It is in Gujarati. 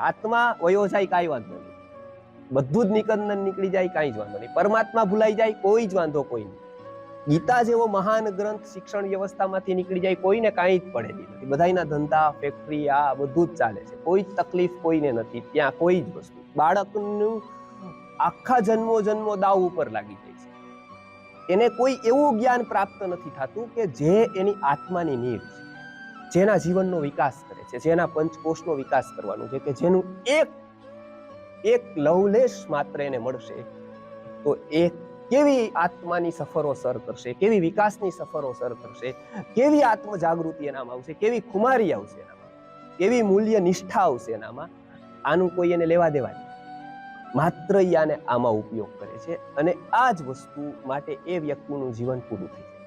આત્મા વયો જાય કાંઈ વાંધો નહીં. બધું જ નિકંદન નીકળી જાય કાંઈ જ વાંધો નહીં. પરમાત્મા ભૂલાઈ જાય કોઈ જ વાંધો કોઈ નહીં. ગીતા જેવો મહાન ગ્રંથ શિક્ષણ વ્યવસ્થામાંથી નીકળી જાય કોઈને કાંઈ જ પડેલી નથી. બધાયના ધંધા ફેક્ટરી આ બધું જ ચાલે છે. કોઈ જ તકલીફ કોઈને નથી. ત્યાં કોઈ જ વસ્તુ. બાળકનું આખા જન્મો જન્મો દાવ ઉપર લાગી જાય છે. એને કોઈ એવું જ્ઞાન પ્રાપ્ત નથી થતું કે જે એની આત્માની નીર છે. જેના જીવનનો વિકાસ કરે. છે, જેના પંચકોષનો વિકાસ કરવાનો છે, કે જેનું એક એક લવલેશ માત્ર એને મળશે, તો એ કેવી આત્માની સફરો સર કરશે, કેવી વિકાસની સફરો સર કરશે, કેવી આત્મ જાગૃતિ એનામાં આવશે, કેવી ખુમારી આવશે એનામાં, કેવી મૂલ્ય નિષ્ઠા આવશે એનામાં, આનું કોઈ એને લેવા દેવા નહીં. માત્ર આને આમાં ઉપયોગ કરે છે અને આ જ વસ્તુ માટે એ વ્યક્તિનું જીવન પૂરું થઈ જાય.